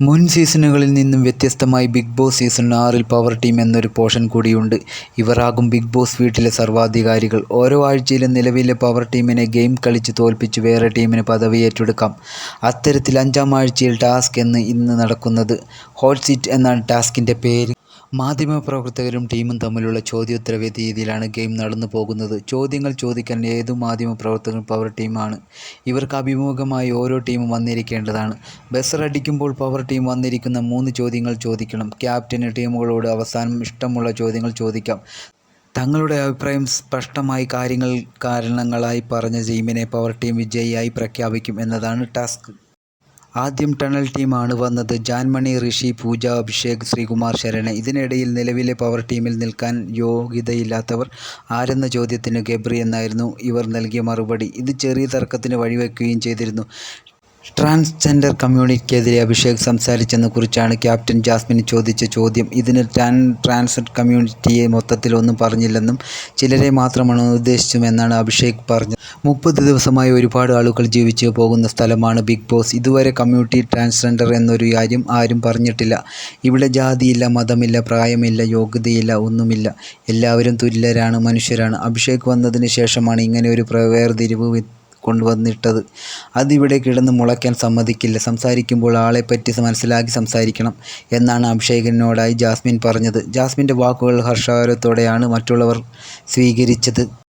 മുൻ സീസണുകളിൽ നിന്നും വ്യത്യസ്തമായി ബിഗ് ബോസ് സീസൺ ആറിൽ പവർ ടീം എന്നൊരു പോർഷൻ കൂടിയുണ്ട്. ഇവരാകും ബിഗ് ബോസ് വീട്ടിലെ സർവാധികാരികൾ ഓരോ ആഴ്ചയിലും നിലവിലെ പവർ ടീമിനെ ഗെയിം കളിച്ച് തോൽപ്പിച്ച് വേറെ ടീമിന് പദവി ഏറ്റെടുക്കാം. അത്തരത്തിൽ അഞ്ചാം ആഴ്ചയിൽ ടാസ്ക് എന്ന് ഇന്ന് നടക്കുന്നത്. ഹോട്ട് സീറ്റ് എന്നാണ് ടാസ്കിന്റെ പേര്. മാധ്യമപ്രവർത്തകരും ടീമും തമ്മിലുള്ള ചോദ്യോത്തര രീതിയിലാണ് ഗെയിം നടന്നു പോകുന്നത്. ചോദ്യങ്ങൾ ചോദിക്കാൻ ഏതു മാധ്യമപ്രവർത്തകരും പവർ ടീമാണ്. ഇവർക്ക് അഭിമുഖമായി ഓരോ ടീമും വന്നിരിക്കേണ്ടതാണ്. ബസർ അടിക്കുമ്പോൾ പവർ ടീം വന്നിരിക്കുന്ന മൂന്ന് ചോദ്യങ്ങൾ ചോദിക്കണം. ക്യാപ്റ്റന് ടീമുകളോട് അവസാനം ഇഷ്ടമുള്ള ചോദ്യങ്ങൾ ചോദിക്കാം. തങ്ങളുടെ അഭിപ്രായം സ്പഷ്ടമായി കാര്യങ്ങൾ കാരണങ്ങളായി പറഞ്ഞ ടീമിനെ പവർ ടീം വിജയിയായി പ്രഖ്യാപിക്കും എന്നതാണ് ടാസ്ക്. ആദ്യം ടണൽ ടീമാണ് വന്നത്. ജാൻമണി, ഋഷി, പൂജ, അഭിഷേക്, ശ്രീകുമാർ, ശരണ് ഇതിനിടയിൽ നിലവിലെ പവർ ടീമിൽ നിൽക്കാൻ യോഗ്യതയില്ലാത്തവർ ആരെന്ന ചോദ്യത്തിന് ഗബ്രി എന്നായിരുന്നു ഇവർ നൽകിയ മറുപടി. ഇത് ചെറിയ തർക്കത്തിന് വഴിവെക്കുകയും ചെയ്തിരുന്നു. ട്രാൻസ്ജെൻഡർ കമ്മ്യൂണിറ്റിക്കെതിരെ അഭിഷേക് സംസാരിച്ചെന്ന് കുറിച്ചാണ് ക്യാപ്റ്റൻ ജാസ്മിൻ ചോദിച്ച ചോദ്യം. ഇതിന് ട്രാൻസ് കമ്മ്യൂണിറ്റിയെ മൊത്തത്തിൽ ഒന്നും പറഞ്ഞില്ലെന്നും ചിലരെ മാത്രമാണ് ഉദ്ദേശിച്ചുമെന്നാണ് അഭിഷേക് പറഞ്ഞത്. മുപ്പത് ദിവസമായി ഒരുപാട് ആളുകൾ ജീവിച്ചു പോകുന്ന സ്ഥലമാണ് ബിഗ് ബോസ്. ഇതുവരെ കമ്മ്യൂണിറ്റി ട്രാൻസ്ജെൻഡർ എന്നൊരു കാര്യം ആരും പറഞ്ഞിട്ടില്ല. ഇവിടെ ജാതിയില്ല, മതമില്ല, പ്രായമില്ല, യോഗ്യതയില്ല, ഒന്നുമില്ല. എല്ലാവരും തുല്യരാണ്, മനുഷ്യരാണ്. അഭിഷേക് വന്നതിന് ശേഷമാണ് ഇങ്ങനെ ഒരു വേർതിരിവ് കൊണ്ടുവന്നിട്ടത്. അതിവിടെ കിടന്ന് മുളയ്ക്കാൻ സമ്മതിക്കില്ല. സംസാരിക്കുമ്പോൾ ആളെപ്പറ്റി മനസ്സിലാക്കി സംസാരിക്കണം എന്നാണ് അഭിഷേകിനോടായി ജാസ്മിൻ പറഞ്ഞത്. ജാസ്മിന്റെ വാക്കുകൾ ഹർഷാരവത്തോടെയാണ് മറ്റുള്ളവർ സ്വീകരിച്ചത്.